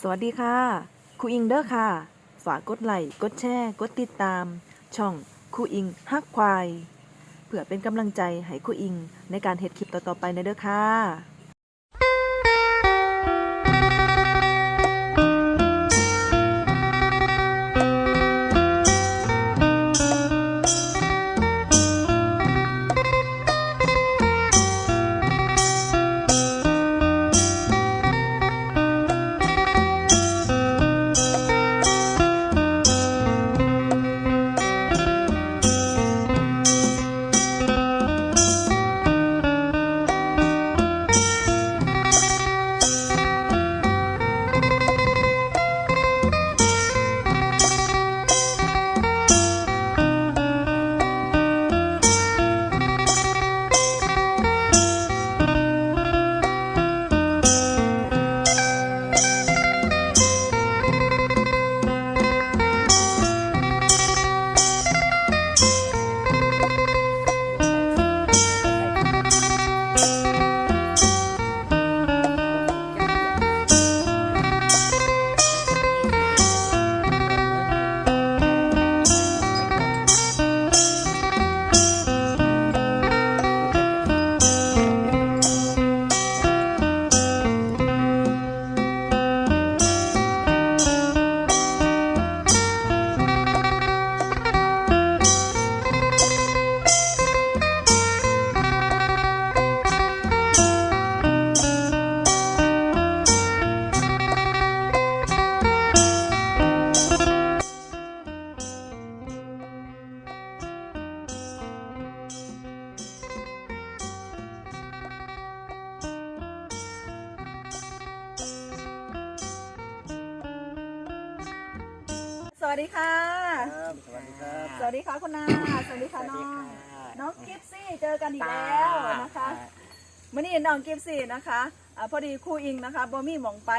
สวัสดีค่ะครูอิงเด้อค่ะ ฝากกดไลค์กดแชร์ กดติดตาม ช่องครูอิงฮักควาย เพื่อเป็นกำลังใจให้ครูอิงในการเฮ็ดคลิปต่อๆไปนะเด้อค่ะ ซี่นะคะอาพอดีครูอิงนะคะบ่มีหมองไป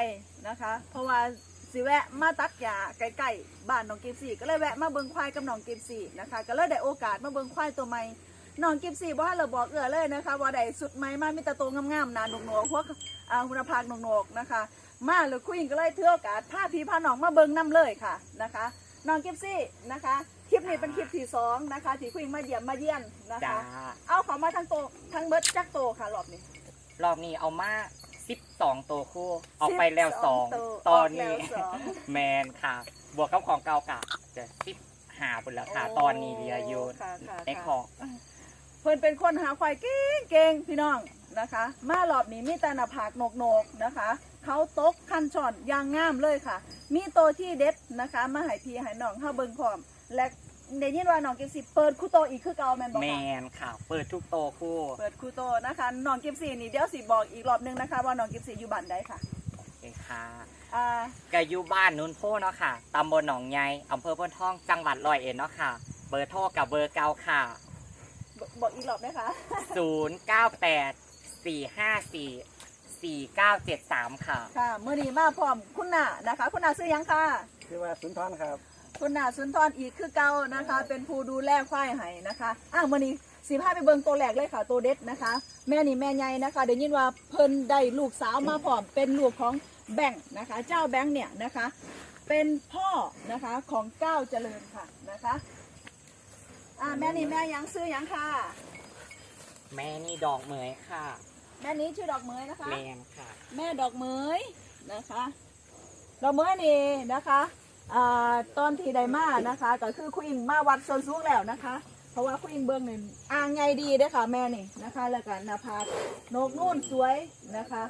นะคะ เพราะว่าสิแวะมาตัดหญ้าใกล้ๆบ้านน้องกิฟซี่ก็เลยแวะมาเบิ่งควายกับน้องกิฟซี่นะคะ ก็เลยได้โอกาสมาเบิ่งควายตัวใหม่น้องกิฟซี่บ่ให้เราบอกเอื้อเลยนะคะว่าได้สุดไหมมามีแต่ตัวงามๆหนาหนกหนวกพวกอ่าคุณภาพหนกหนวกนะคะ มาเลยครูอิงก็เลยถือโอกาสพาพี่พาน้องมาเบิ่งนํเลยค่ะนะคะน้องกิฟซี่นะคะคลิปนี้เป็นคลิปที่สองนะคะที่คุยมาเยี่ยมมาเยี่ยนนะจ้าคะ เอาเขามาทั้งโตทั้งเบิร์ดจักโตค่ะรอบนี้ รอบนี้เอามาสิบสองตัวคู่ เอาไปแล้วสอง12ตัวตอนนี้ออกแล้วสองแมนค่ะ บวกกับของเก่ากะจะสิบหาบุญแล้วค่ะตอนนี้เรียอยู่ค่ะค่ะในขค่ะองเพิ่นเป็นคนหาควายเก่งเก่งพี่น้องนะคะ มารอบนี้มีแต่หน้าผากโหนกโนกๆนะคะ เขาตกคันช่อนอยางงามเลยค่ะ มีโตวที่เด็ดนะคะ มาให้พี่ให้น้องเฮาเบิ่งพร้อม และ ได้ยินว่าน้องกิฟซี่เปิดคู่โตอีกคือเก่าแม่นบ่แมคะนค่ะ เปิดทุกโตวคู่เปิดคู่โตนะคะน้องกิฟซี่นี่เดี๋ยวสิบอกอีกรอบหนึงนะคะ ว่าน้องกิฟซี่อยู่บ้านใดค่ะโอเคค่ะอ่า ก็อยู่บ้านนุนโพเนาะค่ะตำบลหนองไงอำเภอพ้นท่องจังหวัดร้อยเอ็ดเนาะค่ะ เบอร์โทรกับเบอร์เก่าค่ะ บอกบอกอีกรอบไหมคะ 0 9 8 4 5 4 4 9 7 3 ค่ะ ค่ะ เมื่อนี้มาพร้อมคุณนานะคะ คุณนาซื้อยังค่ะคือว่าสุนทรครับ คุณนาสุนทรอีกคือเก่านะคะ เป็นผู้ดูแลควายให้นะคะอ้าวมื่อนี้สีผ้าไปเบิ่งตัวแรกเลยค่ะตัวเด็ดนะคะ แม่นี่แม่ใหญ่นะคะเดี๋ยวยินว่าเพิ่นได้ลูกสาวมาพร้อมเป็นลูกของแบงค์นะคะ เจ้าแบงค์เนี่ยนะคะ เป็นพ่อนะคะของเก้าวเจริญค่ะนะคะอ่าแม่นี่แม่ยังซื้อยังค่ะ แม่นี่ดอกเหมยค่ะแม่นี้ชื่อดอกเมยนะคะ แมนค่ะ แม่ดอกเหมยนะคะ ดอกเหมยนี่นะคะ อ่าตอนที่ไดมานะคะ ก็คือคุยอิงมาวัดส่วนสูงแล้วนะคะ เพราะว่าคุยอิงเบิ้งนี่อ่างไงดีเด้อค่ะแม่นี่นะคะ แล้วก็หน้าผากโหนกนู่นสวยนะคะ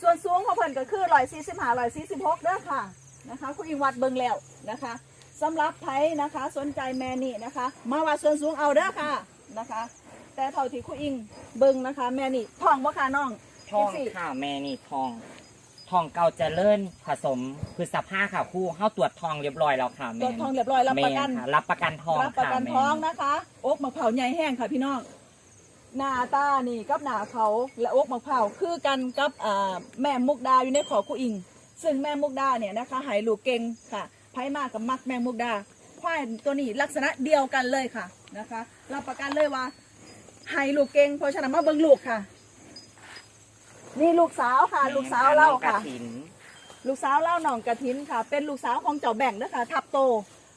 ส่วนสูงของเพิ่นก็คือร้อยสี่สิบห้าร้อยสี่สิบหกเด้อค่ะนะคะคุยอิงวัดเบิ้งแล้วนะคะสำหรับไผนะคะ สนใจแม่นี่นะคะ มาวัดส่วนสูงเอาเด้อค่ะนะคะ แต่เท่าที่คุยอิงเบิ้งนะคะ แม่นี่ท้องบ่ค่ะน้อง ทองสิบสี่ค่ะแม่นี่ทอง ทองเก่าเจะเลิ่นผสมพฤษภาค่ะครู่เข้าตรวจทองเรียบร้อยแล้วค่ะตรแม่วจทองเรียบร้อยรับประกันแม่ค่ะรับประกันทองรับประค่ะกันแม่ ท้องนะคะอกมะพร้าวใหญ่แห้งค่ะพี่น้องหน้าตานี่กับหน้าเขาและอกมะพร้าวคือกันกับอ่าแม่มุกดาอยู่ในขอกูอิง ซึ่งแม่มุกดาเนี่ยนะคะหายลูกเก่งค่ะไพ่มากกับมักแม่มุกดาควายตัวนี้ลักษณะเดียวกันเลยค่ะนะคะรับประกันเลยว่าหายลูกเก่งเพราะฉะนั้นมาเบิ่งลูกค่ะ นี่ลูกสาวค่ะ ลูกสาวเราน้องกค่ะฐินลูกสาวเล่าหนองกระทินค่ะ เป็นลูกสาวของเจ้าแบ่งเด้อค่ะ ทับโต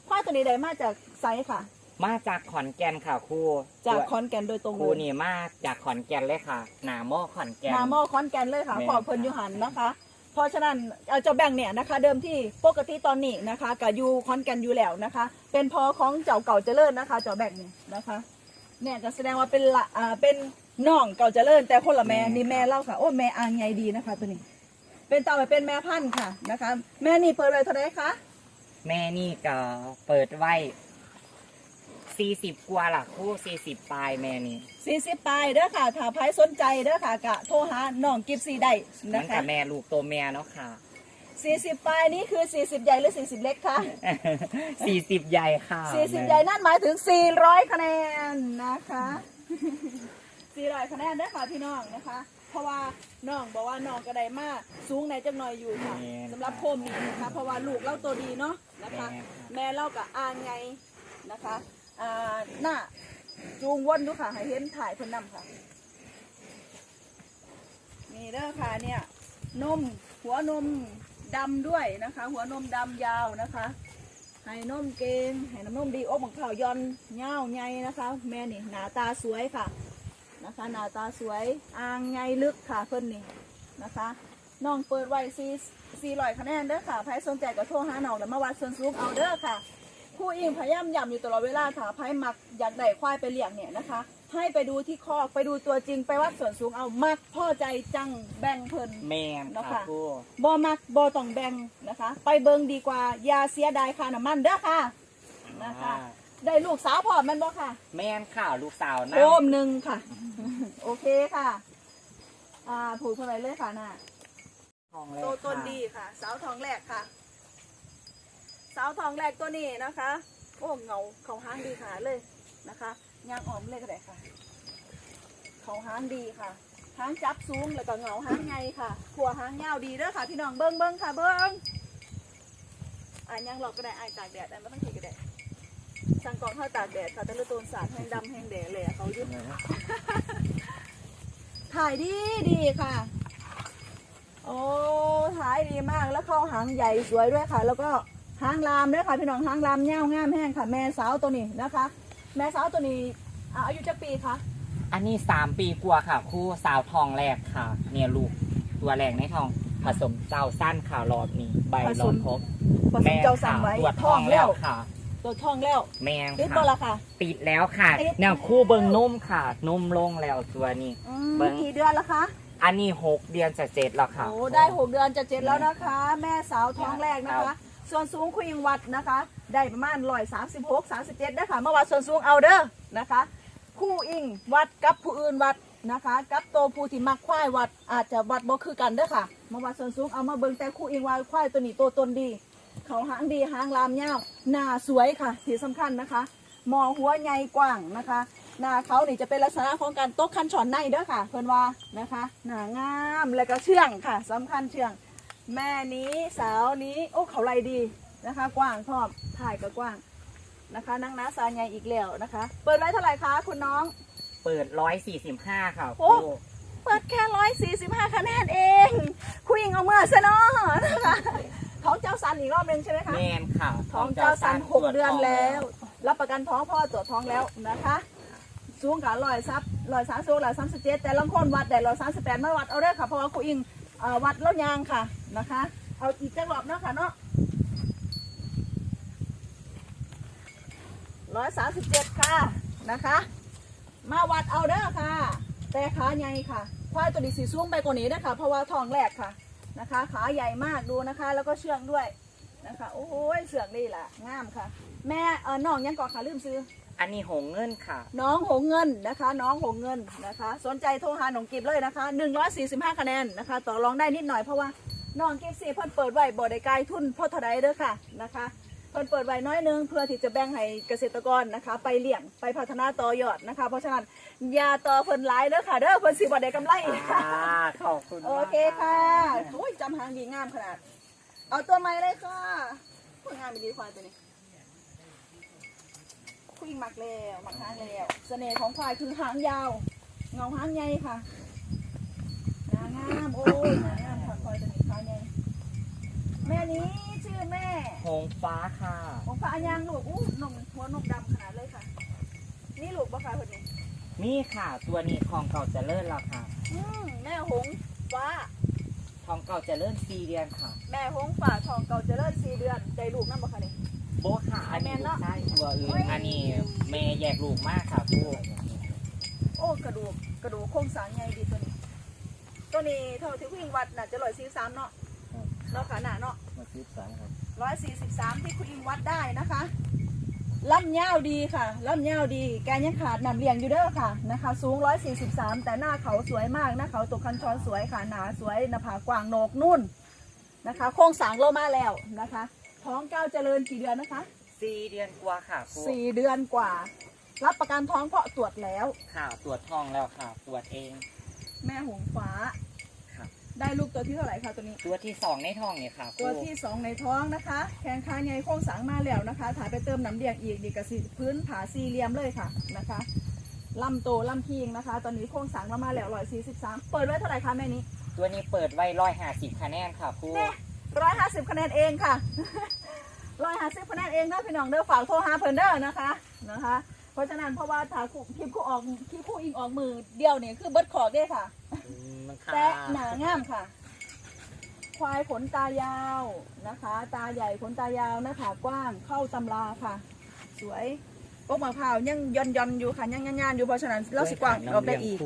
ควายตัวนี้ได้มาจากไซค่ะ มาจากขอนแก่นค่ะครูจากคอนแก่นโดยตรงคเลรูยนี่มาจากขอนแก่นเลยค่ะ หนาหม้อขอนแก่น นาหม้อคอนแก่นเลยค่ะแม่นขอเพิ่นอยูหันนะคะ เพราะฉะนั้นเอ่อเจ้าแบ่งเนี่ยนะคะ เดิมที่ปกติตอนนี้นะคะกับยูคอนแก่นอยู่แล้วนะคะ เป็นพอของเจ้าเก่าเจริญนะคะ เจ้าแบ่งเนี่ยนะคะ เนี่ยก็แสดงว่าเป็นละอ่าเป็น น้องเก่าเจริญแต่คนละแม่นี่แม่เล่าค่ะโอ้แม่อ่างใหญ่ดีนะคะ ตัวนี้ เป็นต่อไปเป็นแม่พันธุ์ค่ะนะคะ แม่นี่เปิดไว้เท่าไหร่คะ แม่นี่ก็เปิดไว้สี่สิบกว่าล่ะครูสี่สิบปลายแม่นี่สี่สิบปลายเด้อค่ะ ถ้าใครสนใจเด้อค่ะกะโทรหาน้องกิฟซีได้มันะนคะกับแม่ลูกตัวแม่เนาะค่ะสี่สิบปลายนี้คือสี่สิบใหญ่หรือสี่สิบเล็กคะสี่สิบใหญ่ค่ะสี่สิบใหญ่นั่นหมายถึงสี่ร้อยคะแนนนะคะ สี่ร้อยคะแนนเด้อค่ะพี่น้องนะคะ เพราะว่าน้องบอกว่าน้องก็ได้มากสูงในจังหน่อยอยู่ค่ะสำหรับโคมนี้นะคะ เพราะว่าลูกเล่าตัวดีเนาะนะคะ แม่เล่ากับอ่างไงนะคะอ่าหน้าจูงวนดูค่ะให้เห็นถ่ายเพิ่นนำค่ะ นี่เด้อค่ะเนี่ย นมหัวนมดำด้วยนะคะ หัวนมดำยาวนะคะให้นมเกงให้น้ำนมดีอกของเขาวยอนเง่าวใหญ่นะคะ แม่นี่หน้าตาสวยค่ะ นะคะหน้าตาสวยอ่างใหญ่ลึกค่ะเพิ่นนี่นะคะน้องเปิดไว้ซีซีลอยคะแนนเด้อค่ะใครสนใจก็โทรหาน้องแล้วมาวัดส่วนสูงเอาเด้อค่ะผู้อิงพยายามย้ำอยู่ตลอดเวลาค่ะไพ่มักอยากได้ควายไปเลี้ยงเนี่ยนะคะ ให้ไปดูที่คอกไปดูตัวจริงไปวัดส่วนสูงเอามักพ่อใจจังแบ่งเพิ่นแม่นเนาะค่ะค่ะครูบอมักบอต้องแบ่งนะคะ ไปเบิงดีกว่าอย่าเสียดายค่าน้ำมันเด้อค่ะนะคะ อ่า ได้ลูกสาวพร้อมแมันบ่ค่ะ แม่นค่ะลูกสาวนะโคมหนึ่งค่ะ โอเคค่ะ อ่าผูกเข้าไปเลยค่ะน่ะทองเลยโตต้นค่ะดีค่ะ สาวทองแรกค่ะ สาวทองแรกตัวนี้นะคะ โอ้เงาเขาห้างดีค่ะเลยนะคะยางอ่อมเลยก็ได้ค่ะ เขาห้างดีค่ะห้างจับสูงแล้วก็เงาห้างไงค่ะขัวห้างยาวดีเด้อค่ะ พี่น้องเบิ้งเบิ้งค่ะ เบิ้งอ่ายังหลอกก็ได้อ่าตากแดดอันไม่ต้องขีก็ได้ สั่งกล่องข้าวตากแดดค่ะแต่ละตัวสารแห้งดำแห้งแดดเลยอะเขายุดถ่ายดีดีค่ะ โอ้ถ่ายดีมากแล้วเข้าหางใหญ่สวยด้วยค่ะ แล้วก็หางลามด้วยค่ะพี่น้องหางลามเง่าวงามแห้งค่ะ แม่สาวตัวนี้นะคะ แม่สาวตัวนี้อ่าอายุจะปีคะอันนี้สามปีกว่าค่ะครูสาวทองแรกค่ะ เนี่ยลูกตัวแรกในทองผสมเจ้าสั้นค่ะรอบนี้ใบรอบครบผสมเจ้าสั่งไว้ตัวทท้อองงแล้แล้ววค่ะ ตัวท้องแล้วแม่งติดบ่ค่ะ ละค่ะติดแล้วค่ะติด เนี่ยคู่เบิงนุ่มค่ะนุ่มลงแล้วตัวนี้ อืมเบิ่ง กี่เดือนละคะอันนี้หกเดือนจะเสร็จแล้วค่ะ โอ้ได้หกเดือนจะเจ็ดแล้วนะคะ แม่สาวท้องแรกนะครัคะ บ ส่วนสูงคุยงวัดนะคะ ได้ประมาณร้อยสามสิบหกสามสิบเจ็ดนะคะเมื่อวัดส่วนสูงเอาเด้อนะคะ คู่อิงวัดกับผู้อื่นวัดนะคะ กับโตวผู้ที่มักควายวัดอาจจะวัดบ่คือกันเด้อค่ะเมื่อวัดส่วนสูงเอามาเบิ่งแต่คู่อิงวัดควายตัวนี้ตัวตนดี เขาหางดีหางลามยาวหน้าสวยค่ะที่สำคัญนะคะหมอหัวใหญ่กว้างนะคะหน้าเขานี่จะเป็นลักษณะของการโต๊ะคันฉอนในเด้อค่ะ เพิ่นว่านะคะหน้างามแล้วก็เชื่องค่ะสำคัญเชื่อง แม่นี้สาวนี้โอ้เขาไรดีนะคะ กว้างพร้อมถ่ายก็กว้างนะคะนั่งน้าซาใหญ่อีกแล้วนะคะ เปิดไว้เท่าไหร่คะคุณน้องเปิดร้อยสี่สิบห้าค่ะโอ้ครูเปิดแค่ร้อยสี่สิบห้าคะแนนเองคุยงเอาเมื่อซะเนาะนะคะ ท้องเจ้าสันอีกรอบหนึงใช่ไหมคะ แม่นค่ะท้องเจ้าสันหกตรวจเดือนท้งแล้ว รับประกันท้องพ่อตรวจท้องแล้วนะคะสูงกับลอยซับลอยสามสูงลอยสามสิบเจ็ดแต่ลำคนวัดแต่ลอยสามสิบแปดไม่วัดเอาเด้อค่ะเพราะว่าครูอิงเอ่อวัดแล้วยางค่ะนะคะ เอาอีกจังหวะเนาะค่ะเนาะร้อยสามสิบเจ็ดค่ะนะคะ มาวัดเอาเด้อค่ะ แต่ขาใหญ่ค่ะควายตัวนี้สีสูงไปกว่านี้นะคะเพราะว่าท้องแรกค่ะ นะคะ ขาใหญ่มากดูนะคะ แล้วก็เชื่องด้วยนะคะ โอ้ยเสือกนี่แหละงามค่ะ แม่เออน้องยังก่อนค่ะลืมซื้อ อันนี้หงเงินค่ะ น้องหงเงินนะคะ น้องหงเงินนะคะ สนใจโทรหาหนองกิบเลยนะคะ 145 คะแนนนะคะ ต่อรองได้นิดหน่อยเพราะว่าน้องกิฟซี่เพิ่นเปิดไว้บ่ได้ไกลทุนพ่อเทาไดเด้อค่ะนะคะ เพิ่นเปิดไว้น้อยหนึงเพื่อที่จะแบ่งให้เกษตรกรนะคะ ไปเลี้ยงไปพัฒนาต่อยอดนะคะ เพราะฉะนั้นอย่าต่อเพิ่นหลายเด้อค่ะเด้อเพิ่นสิบ่ได้กำไรอ่าขอบคุณโอมากเคค่ะโอ้ยจำหางดีงามขนาด เอาตัวใหม่เลยค่ะผู้งามเป็นดีควายตัวนี้คุยหมักแล้วหมักหางแล้วเสน่ห์ของควายคือหางยาว เงาหางใหญ่ค่ะหนางามโอ้ยหนางามค่ะควายตัวนี้ขาใหญ่ งฟ้าค่ะของฟ้าอันยางลูกอู้นมหัวนมดำขนาดเลยค่ะ นี่ลูกบ่ค่ะคนนี้นี่ค่ะ ตัวนี้ทองเก่าเจะเลิ่นแล้วค่ะอืมแม่หงฟ้า ทองเก่าเจะเลิ่นสี่เดือนค่ะแม่หงฟ้าทองเก่าเจริญสี่เดือนใจลูกนั่นบ่คะนี่ โบะค่ะอันนี้แม่นลูเนาะกชายตัวอื่โอ้นยอันนี้แม่แยกลูกมากค่ะผู้โอ้กระดูกกระดูกโครงสร้างใหญ่ดีตัวนี้ ตัวนี้เท่าที่วิ่งวัดน่ะจะร้อยสี่สามเนาะ เนาะค่ะหนาเนาะมาสิบสามครับร้อยสี่สิบสามที่คุณอิงวัดได้นะคะลำยาวดีค่ะลำยาวดี แกยังขาดหนำเลียงอยู่เด้อค่ะนะคะ สูงร้อยสี่สิบสามแต่หน้าเขาสวยมากหน้าเขาตกคันช้อนสวยค่ะหนาสวยหน้าผากกว้างโหนกนุ่นนะคะ โครงสร้างโลมาแล้วนะคะ ท้องก้าวเจริญกี่เดือนนะคะสี่เดือนกว่าค่ะผู้สี่เดือนกว่า รับประกันท้องเพราะตรวจแล้ว ค่ะตรวจทองแล้วค่ะ ตรวจเอง แม่หงฟ้าครับ ได้ลูกตัวที่เท่าไหร่คะตัวนี้ ตัวที่สองในทองเนี่ยค่ะตัวผู้ที่สองในท้องนะคะ แขนขาใหญ่โค้งสางมาแล้วนะคะถ่ายไปเติมน้ำเลี้ยงอีกดีกระสิพื้นผาสี่เหลี่ยมเลยค่ะนะคะลำโตลำพิงนะคะ ตอนนี้โค้งสางเรามาแล้วร้อยสี่สิบสามเปิดไว้เท่าไหร่คะแม่นี้ตัวนี้เปิดไว้ร้อยห้าสิบคะแนนค่ะผู้แน่ร้อยห้าสิบคะแนนเองค่ะร้อยห้าสิบคะแนนเองนะพี่น้องเด้อฝากโทรหาเพิ่นเด้อนะคะนะคะ เพราะฉะนั้นเพราะว่าถ้าคู่คลิปคู่ออกคลิปคู่อิงออกมือเดียวเนี่ยคือเบิดขอกเด้ค่ะ อืมค่ะแต่หนางามค่ะ ควายขนตายาวนะคะ ตาใหญ่ขนตายาวหน้าผากกว้างเข้าตำราค่ะ สวยปกมะพร้าวยังย่อนย่อนๆอยู่ค่ะยังย่านๆอยู่เพราะฉะนั้นเราสิกว้างออกได้อีก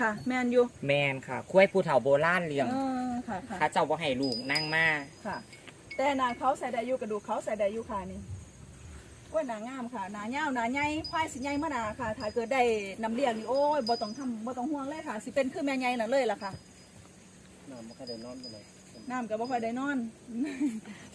ค่ะ แมนอยู่แมนค่ะคุ้ยผู้เฒ่าโบราณเลี้ยงเออค่ะค่ะข้าเจ้าบ่ให้ลูกนั่งมาค่ะ แต่หนาเขาใส่ได้อยู่กระดูกเขาใส่ได้อยู่ค่ะนี่กล้ วยหนางามค่ะหนาเงาวหนาใหญ่ควายสิใหญ่มาหนาค่ะ ถ้าเกิดได้น้ำเลี้ยงนี่โอ้ยบ่ต้องทำบ่ต้องห่วงเลยค่ะ สิเป็นคือแม่ใหญ่น่ะเลยล่ะค่ะ น้ำไม่ค่อยได้นอนไปเลยน้ำกับบ่ค่อยได้นอน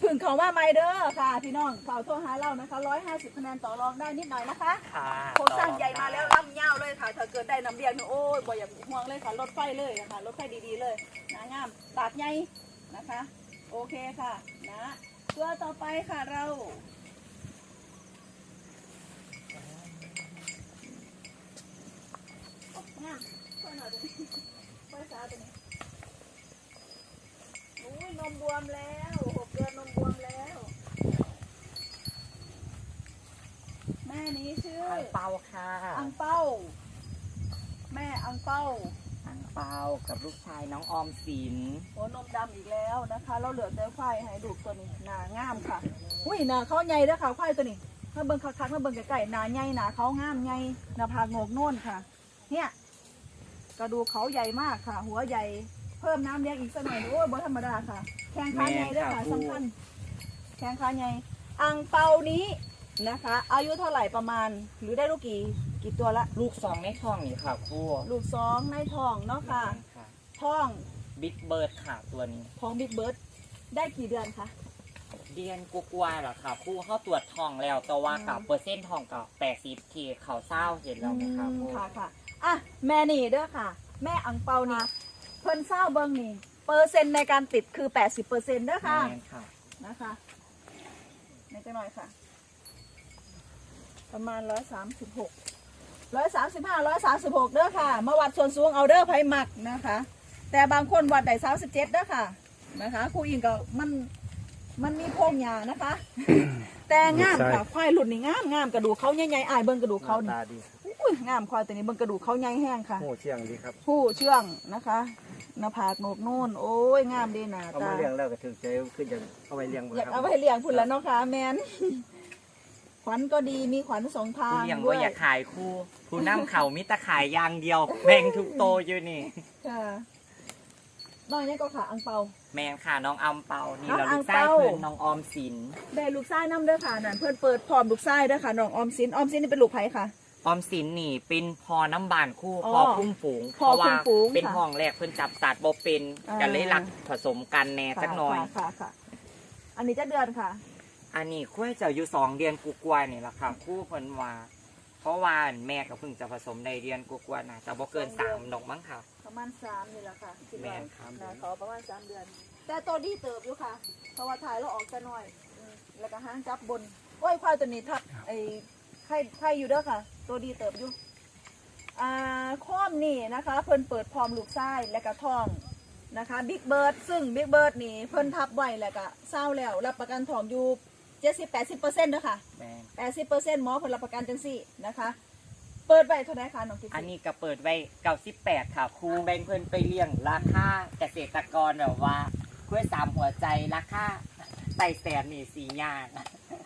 พึ่งเขาว่าไม่เด้อค่ะพี่น้องข่าวโทรหาเรานะคะร้อยห้าสิบคะแนนต่อรองได้นิดหน่อยนะคะค่ะโครงสร้างใหญ่มาแล้วล่ำยาวเลยค่ะ ถ้าเกิดได้น้ำเลี้ยงนี่โอ้ยบ่อยากห่วงเลยค่ะรถไฟเลยนะคะรถไฟดีๆเลยนางามตาดใหญ่นะคะ โอเคค่ะนะตัวต่อไปค่ะเราโอ้ งามช่วยหน่อยดิช่วยสาวตัวนี้อุ้ยนมบวมแล้วหกเดือนนมบวมแล้ว แม่นี้ชื่ออังเปาค่ะอังเป้า แม่อังเป้าอังเปากับลูกชายน้องออมสินหัวนมดำอีกแล้วนะคะ เราเหลือแต่ควายให้ดูกตัวนี้หนางามค่ะ อุ้ยหนาเขาใหญ่เด้อค่ะควายตัวนี้ถ้าเบิ่งคักๆถ้าเบิ่งใกล้ๆหนาใหญ่หนาเขางามใหญ่หนาผากโหนกโน่นค่ะ เนี่ย กระดูกเขาใหญ่มากค่ะ หัวใหญ่ เพิ่มน้ำเลี้ยงอีกสักหน่อยโอ้ยบ่ธรรมดาค่ะ แข้งขาใหญ่เด้วยค่ะสำคัญแข้งขาใหญ่อังเปานี้นะคะ อายุเท่าไหร่ประมาณ หรือได้ลูกกี่กี่ตัวละ ลูกสองในท้องนี่ค่ะครูลูกสองในท้องเนาะค่ะค่ะท้องบิ๊กเบิร์ดค่ะตัวนี้ท้องบิ๊กเบิร์ดได้กี่เดือนคะเดือนกว่าๆเหรอค่ะครูเขาตรวจทองแล้วแต่ว่ากับอืมเปอร์เซ็นต์ทองกับแปดสิบทีเขาเศร้าเห็นแล้วไหมคะครูอืมค่ะค่ะ อะแม่นี่เด้อค่ะ แม่อังเปานี่เพิ่นเศร้าเบิ้งนี่ เปอร์เซ็นต์ในการติดคือ 80เปอร์เซ็นต์เด้อค่ะ แม่นค่ะ นะคะในจะหน่อยค่ะ ประมาณร้อยสามสิบหกร้อยสามสิบห้าร้อยสามสิบหกเด้อค่ะ มาวัดส่วนสูงเอาเด้อไผหมักนะคะ แต่บางคนวัดได้สามสิบเจ็ดเด้อค่ะนะคะครูอิงก็มันมันมีโพรงหยานะคะ แต่งามค่ะควายหลุดนี่งามงามกระดูกเขาใหญ่ๆอายเบิ่งกระดูกเขาหนี่ น้าตาดี อุ้ยงามควายตัวนี้เบิ่งกระดูกเขาใหญ่แห้งค่ะ โอ้เชียงดีครับผู้เชื่องนะคะหน้าผากโหนกนู่น โอ้ยงามดีหนาเอาตามาเลี้ยงแล้วก็ถึงใจขึ้นจะเอาไปเลี้ยงบ่อยากครัเอาบไปเลี้ยงพุ่นแล้วเนาะค่ะแมน ขวัญก็ดีมีขวัญสองทาผู้งเลี้ยงด้วว่ายอยากขายครูผู้น้ำเขามิตรขายอย่างเดียวแบ่งทุกโตอยู่นี่ ค่ะน้อยนี่ก็ค่ะอังเปา แมนค่ะน้องอัมเปานี่น้องเราอัลูงกชายเปา เพื่อนน้องออมสิน ได้ลูกไส้น้ำเด้อค่ะนั่นเพื่อนเปิดพร้อมลูกไส้เด้อค่ะน้องออมสินออมสินนี่เป็นลูกไผ่ค่ะ ออมสินนี่เป็นพอน้ำบานคู่อ๋อพอคุ้มฝูงพอคุ้มฝูงเป็นค่ะห้องแรกเพิ่นจับสัตว์บ่เป็นอ่า กันเลยหลักผสมกันแหน่สักหน่อย ค่ะค่ะค่ะ อันนี้จะเดือนค่ะ อันนี้คุ้ยจะอยู่สองเดือนกูกว่าๆนี่แหละค่ะคู่เพิ่นว่าเพราะว่าแม่ก็เพิ่งจะผสมในเดือนกูกว่าๆนะแต่บ่เกินสองสาเดืมอนดอกมั้งค่ะ ประมาณสามนี่แหละค่ะคิดแม่ว่านครับ นะขอประมาณสามเดือน แต่ตัวดีเติบอยู่ค่ะ เพราะว่าถ่ายแล้วออกจะหน่อยอืมแล้วก็ห้างจับบน โอ้ยควายตัวนี้ทับไอ้ไข่ไข่อยู่เด้อค่ะ ตัวดีเติบอยู่อ่าข้อมนี่นะคะเพิ่นเปิดพร้อมลูกไส้และก็ท้องนะคะบิ๊กเบิร์ดซึ่งบิ๊กเบิร์ดนี่เพิ่นทับไว้แล้วก็เศร้าแล้ว รับประกันทองอยู่เจ็ดสิบแปดสิบเปอร์เซ็นต์ด้วยค่ะแม่นแปดสิบเปอร์เซ็นต์หมอผลประกันจังสี่นะคะ เปิดไปเท่าไหร่คะน้องกิ๊อันนี้ก็เปิดไว้98ค่ะครูแบ่งเพิ่นไปเลี้ยงราคาเกษตรกรแบบว่าคุยสามหัวใจราคาไต่แสนนี่สียาก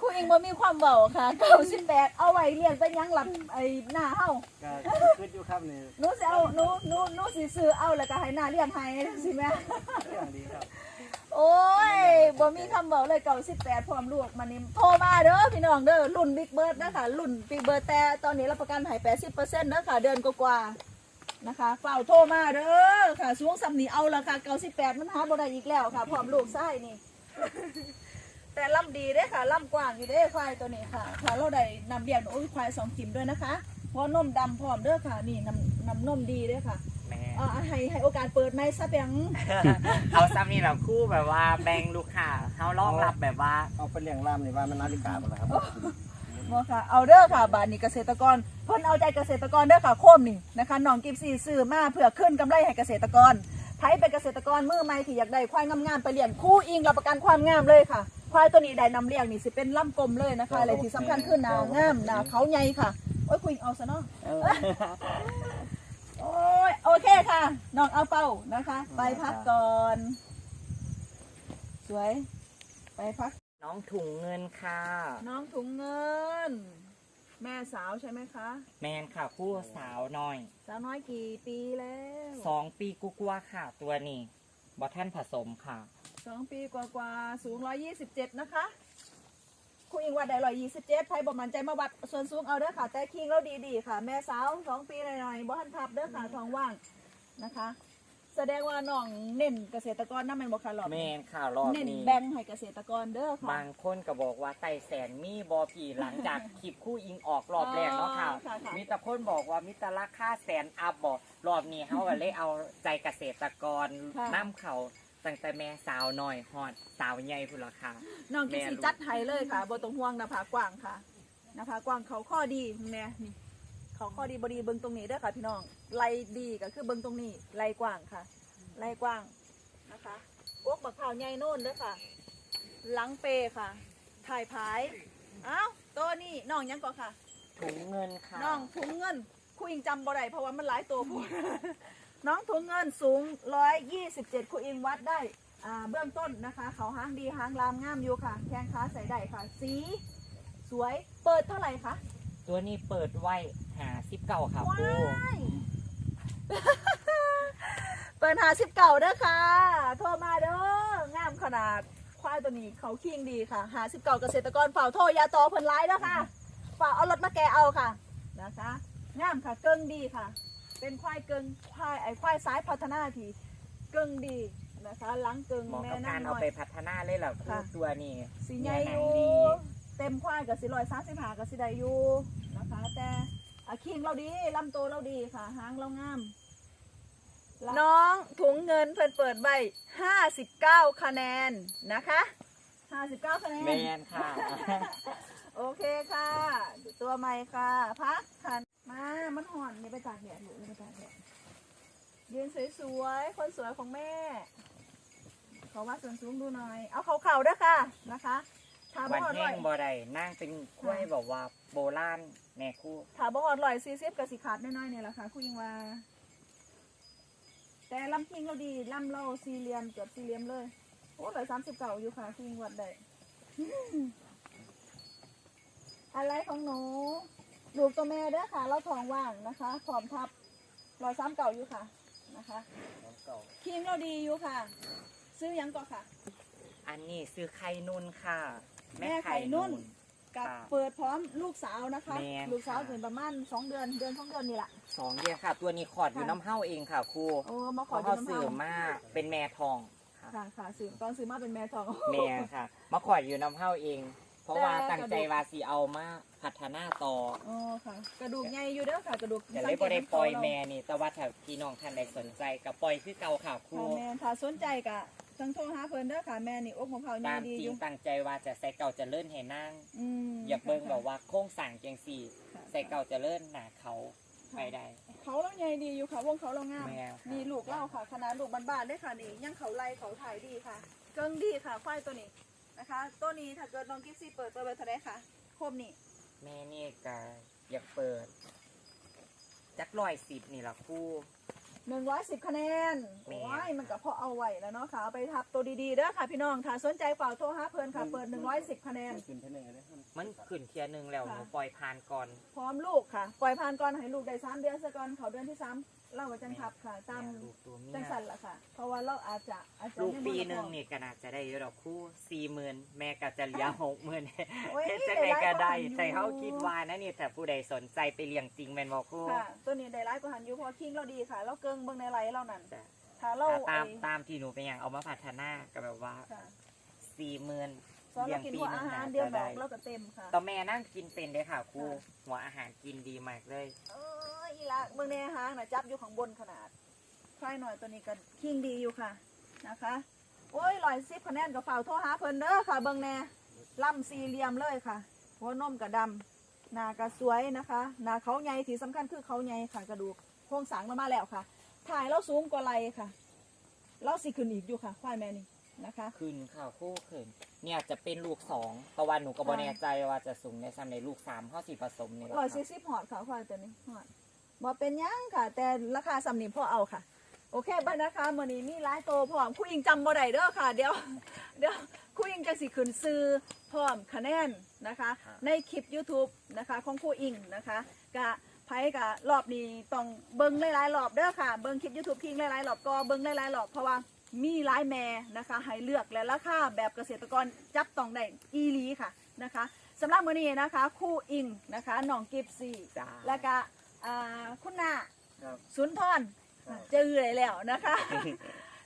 ครูเองบ่มีความเบาค่ะเก้าสิบแปดเอาไว้เลี้ยงไปยังหลับไอ้หน้าเฮาก็ขึ้นอยู่ครับนี่หนูสิเอาหนูหนูหนูสิซื้อเอาแล้วก็ให้หน้าเลี้ยงให้สิแม่เรื่องดีครับ โอ้ยบ่มีคำบอกเลยเก่าสิบแปดพร้อมลูกมานี่โทรมาเด้อพี่น้องเด้อรุ่นบิ๊กเบิร์ดนะคะรุ่นบิ๊กเบิร์ดแต่ตอนนี้รับประกันหายแปดสิบเปอร์เซ็นต์นะคะเดือนกว่าๆนะคะเฝ้าโทรมาเด้อค่ะช่วงสำนีเอาละค่ะเก่าสิบแปดมันหาบ่ได้อีกแล้วค่ะพร้อมลูกไส้นี่ แต่ล่ำดีเด้อค่ะล่ำกว้างอยู่เด้อควายตัวนี้ค่ะค่ะเราได้นำเลี้ยงโอ้ยควายสองจิ๋มด้วยนะคะเพราะนมดำพร้อมเด้อค่ะ นี่นำนำนมดีเด้อค่ะแม่อ่าให้ให้โอกาสเปิดไหมซะเปียงเอาซ้ำนี่เราคู่แบบว่าแบ่งลูกค้าเขารองรับแบบว่าเอาไปเลี้ยงล่ามนี่ว่ามันนาฬิกาหมดแล้วครับบ่ค่ะเอาเด้อค่ะบาทนี้เกษตรกรเพิ่นเอาใจเกษตรกรเด้อค่ะโคมนี่นะคะน้องกิฟซี่ซื้อมาเพื่อขึ้นกำไรให้เกษตรกรไผเป็นเกษตรกรมือใหม่ที่อยากได้ควายงามๆไปเลี้ยงคู่อิงรับประกันความงามเลยค่ะ ควายตัวนี้ได้นำเลี้ยงนี่สิเป็นล่ำกลมเลยนะคะเลยที่สำคัญคือหนางามหนาเขาใหญ่ค่ะโอ้ยคุยเอาซะเนาะโอ้ยโอเคค่ะน้องเอาเป้านะคะ ไปพักก่อน สวย ไปพัก น้องถุงเงินค่ะ น้องถุงเงิน แม่สาวใช่ไหมคะ แมนค่ะคู่สาวหน่อย สาวน้อยกี่ปีแล้วสองปีกุกว่าๆค่ะตัวนี้ บอท่านผสมค่ะ สองปีกว่าๆสูงร้อยยี่สิบเจ็ดนะคะครูอิงวัดได้ร้อยยี่สิบเจ็ดไทยบอกมันใจมาวัดส่วนสูงเอาเด้อค่ะ แต่คิงเราดีๆค่ะ แม่สาวสองปีหน่อยๆบ่ทันทับเด้อค่ะท้องว่างนะคะ แสดงว่าน้องเน้นเกษตรกรนั่นเป็นบ่ค่ะหรอบแมนค่ะรอบเน้นนี้ แบ่งให้เกษตรกรเด้อค่ะ บางคนก็บอกว่าไต่แสนมีบอผีหลังจากคลิปคู่อิงออกรอบแรกเนาะค่ะ อ๋อค่ะค่ะ มีแต่คนบอกว่ามิตรราคาแสนอัพบอกรอบนี้เขาก็เลยเอาใจเกษตรกรค่ะน้ำเขาตั้งแต่แม่สาวน้อยฮอดสาวใหญ่พุ่นละค่ะ น้องกิสิจัดให้เลยค่ะบ่ต้องห่วงหนะผากว้างค่ะหนะผากว้างเขาข้อดีแม่นี่เขาข้อดีบดีเบิ่งตรงนี้เด้อค่ะพี่น้องไหลดีก็คือเบิ่งตรงนี้ไหลกว้างค่ะ ไหลกว้างนะคะพวกบักข่าวใหญ่โน่นเด้อค่ะ หลังเปค่ะ ถ่ายผายอ้าวตัวนี้น้องยังก่อนค่ะ ถุงเงินค่ะน้องถุงเงินคุยอิงจำบ่ได้เพราะว่ามันหลายตัวพูดน้องถุงเงินสูง 127คุยอิงวัดได้อ่าเบื้องต้นนะคะ เขาหางดีหางลามงามอยู่ค่ะ แข้งขาใส่ได้ค่ะ สีสวยเปิดเท่าไหร่คะตัวนี้เปิดไว้หาสิบเก่าค่ะว้าครู ย เปิดหาสิบเก่าเด้อค่ะ โทรมาเด้องามขนาดควายตัวนี้เขาคิงดีค่ะหาสิบเก่าเกษตรกรเฝ้าโทรอยาต่อเพิ่นไลน์เด้อค่ะฝากเอารถมาแกเอาค่ะนะคะงามค่ะเกิงดีค่ะ เป็นควายเกิงควายไอ้ควายซ้ายพัฒนาทีเกิงดีนะคะหลังเกิงเหมาะแม่กับนั่กางรหเอาน่อยไปพัฒนาเลยเหรอครูค่ะ ตัวนี้สีใหญ่อเนื้ยู่หนังดีเต็มควายกับสีลอยสามสิบหากับสีได้อยู่นะคะ แต่อาคิงเราดีลำตัวเราดีค่ะหางเรางาม น้องถุงเงินเพิ่นเปิดใบห้าสิบเก้าคะแนนนะคะห้าสิบเก้าคะแนน แมนค่ะ โอเคค่ะตัวใหม่ค่ะพักค่ะมา มันห่อนอย่าไปตากแดดอยู่อย่าไปตากแดดยืนสวยๆ คนสวยของแม่ ขอว่าส่วนสูงดูหน่อย เอาเข่าๆด้วยค่ะนะคะถาบวันอดแห้ลองยบ่ได้นั่งเป็นกล้วยแบบว่าโบราณแม่ครูถาบอดลอยซีซิฟกับสีขาดน้อยๆเนี่ยแหละค่ะคุณยิงว่า แต่ลำคิงเราดีลำเราสี่เหลี่ยมเกือบสี่เหลี่ยมเลย โอ้ร้อยสามสิบเก่าอยู่ค่ะคุณยิงวัดได้อะไรของหนูลูกตัวแม่เด้อค่ะ เราทองว่างนะคะพร้อมทับรอยซ้ำเก่าอยู่ค่ะนะคะน้องเก่าคิงเราดีอยู่ค่ะ ซื้อหยังก่อนค่ะ อันนี้ซื้อไข่นุ่นค่ะ แม่ไข่นุ่น กับค่ะเปิดพร้อมลูกสาวนะคะ แม่น ลูกสาวค่ะถึงประมาณสองเดือนเดือนสองเดือนนี่แหละ สองเดือนค่ะ ตัวนี้ขอดอยู่ค่ะ น้ำเห้าเองค่ะครูโอ้มาขเพอราะดูเขาน้ำสื่อเผามาเป็นแม่ทองค่ะค่ะค่ะซื้อตอนซื้อมาเป็นแม่ทอง แม่ค่ะ มาขอดอยู่น้ำเห้าเอง เพราะว่าแต่ ตั้งใจว่าสีเอามาพัฒนาต่ออ๋อค่ะ กระดูกใหญ่อยู่เด้อค่ะ กระดูกแต่เลยบ่ได้ปล่อยแม่นี่แต่ว่าถ้าพี่น้องท่านใดสนใจก็ปล่อยคือเก่าค่ะครู ค่ะแม่ถ้าสนใจกะ จังโทรหาเพิ่นเด้อค่ะแม่นี่อกมะพร้าวใหญ่ตามดีจริองยู่ตั้งใจว่าจะใส่เก่าจะเลื่อนให้นั่ง อืมอย่าเบิ่งแบบว่าโค้งสั่งจังสี่ค่ะใส่เก่าจะเลื่อนหนาเขาไปได้ เขาเราใหญ่ดีอยู่ค่ะวงเขาเรางาม แม่ค่ะนี่ลูกเล่าค่ะขนาดลูกบ้านๆได้อค่ะนี่ยังเขาไล่เขาถ่ายดีค่ะ เกิงดีค่ะควายตัวนี้นะคะ ตัวนี้ถ้าเกิดน้องกิฟซี่เปิดตัวไปเท่าไหรคะโคมนี่แม่นี่ก็อยากเปิด จักร้อยสิบนี่ละครู่ หนึ่งร้อยสิบคะแนนแม่โอ้ยมันก็พอเอาไว้แล้วเนาะค่ะเอาไปทับตัวดีๆเด้อค่ะ พี่น้องถ้าสนใจเปล่าโทรหาเพิ่นค่ะเปิดหนึ่งร้อยสิบคะแนนมันขึ้นเท่านึงเลยมันขึ้นเทียหนึงแล้วค่ะหนูปล่อยผ่านก่อน พร้อมลูกค่ะ ปล่อยผ่านก่อนให้ลูกได้สามเดือนซะก่อนเขาเดือนที่สาม เล่าว่าจังทับค่ะตามแม่ลูกตัวเมียจังสันละค่ะ เพราะว่าเราอาจจะอาจจะลูกยังปีบ่หนึ่งพอนี่ก็น่าจะได้อยู่ดอกครู่สี่หมื่นแม่ก็จะเหลี้ยหกหมื่นโอ้ยเฮ็ดจังไดก็ได้ได้หลายกว่าแต่เขาคิดว่านะนี่ถ้าผู้ใดสนใจไปเลี้ยงจริงแม่นบ่ครู่ค่ะตัวนี้ได้ร้ายกว่าหันอยู่เพอคิงเราดีค่ะ เราเกิงเบิ่งในไลฟ์เรานั่นแต่ถ้าเราถ้าตามไอ้ตามที่หนูเป็นอย่างเอามาพัฒนาก็แบบว่าค่ะสี่หมื่นสอนเรากินหัวอาหารเดียวบอกเราก็เต็มค่ะต่อแม่นั่งกินเป็นเลยค่ะครูค่ะหัวอาหารกินดีมากเลยเอออี ละเบิ่งในหางน่ะจับอยู่ข้างบนขนาดใครหน่อยตัวนี้ก็คิงดีอยู่ค่ะนะคะโอ้ยลอยซิบคะแนนกับฝ่าวโทรหาเพิ่นเด้อค่ะ เบิ่งแน่ล่ำสี่เหลี่ยมเลยค่ะหัวนมกับดำหน้าก็สวยนะคะหน้าเขาใหญ่ที่สำคัญคือเขาใหญ่ค่ะกระดูกโครงสร้างมามาแล้วค่ะ ถ่ายเราสูงกว่าไหลค่ะ เราสิขึ้นอีกอยู่ค่ะควายแม่นี่นะคะขึ้นค่ะครู่ขึ้น เนี่ยจะเป็นลูกสองตะวันหนูก็บอค่ะแน่ใจว่าจะสูงในซ้ำในลูกสามเข้าสี่ผสมนี่แหละร้อยค่ะสี่สิบหอดค่ะควายตัวนี้หอด บ่เป็นหยังค่ะ แต่ราคาสำนีพ่อเอาค่ะ โอเคบ้านนะคะมื่อนี้มีหลายโตวพร้อมคู่ยิงจำบ่ได้เด้อค่ะ เดี๋ยวเดี๋ยวคู่ยิงจะสิขึ้นซื้อพร้อมคะแนนนะคะในคลิป YouTube นะคะของคู่อิงนะคะกะไพ่กะรอบนี้ต้องเบิ้งหลายๆรอบเด้อค่ะเบิ้งคลิป YouTube คิงหลายๆรอบก็เบิ้งหลายๆรอบเพราะว่ามีหลายแม่นะคะ ให้เลือกและราคาแบบเกษตรกรจับต้องได้อีหลีค่ะนะคะสำหรับมื้อนี้นะคะคู่อิงนะคะน้องกิฟซี่ จ้า แล้วก็ อ่าคุณนาครับ สุนทรครับ เจอเลยแล้วนะคะ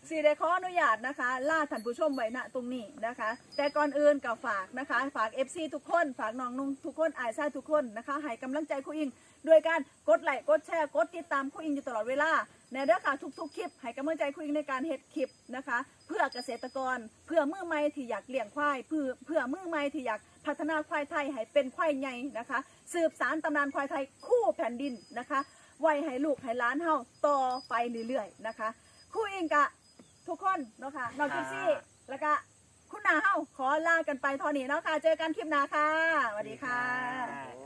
สีได้ขออนุญาตนะคะล่าท่านผู้ชมไว้ณตรงนี้นะคะ แต่ก่อนอื่นก็ฝากนะคะ ฝาก FC ทุกคนฝากน้องนุ่งทุกคนอายซ่าทุกคนนะคะให้กำลังใจครูอิงโดยการกดไลค์กดแชร์กดติดตามครูอิงอยู่ตลอดเวลาในเด้อค่ะทุกๆคลิปให้กำลังใจครูอิงในการเฮ็ดคลิปนะคะ เพื่อเกษตรกร เพื่อมือใหม่ที่อยากเลี้ยงควายเพื่อเพื่อมือใหม่ที่อยาก พัฒนาควายไทยให้เป็นควายใหญ่นะคะ สืบสารตำนานควายไทยคู่แผ่นดินนะคะ ไว้ให้ลูกให้หล้านเฮาต่อไปเรื่อยๆนะคะครู่เองกะทุกคนเนาะค่ะน้องกิฟซี่แล้วก็คุณนาเฮาขอลากันไปเท่านี้เนาะค่ะ เจอกันคลิปหน้าค่ะสวัสดีค่ะค่ะ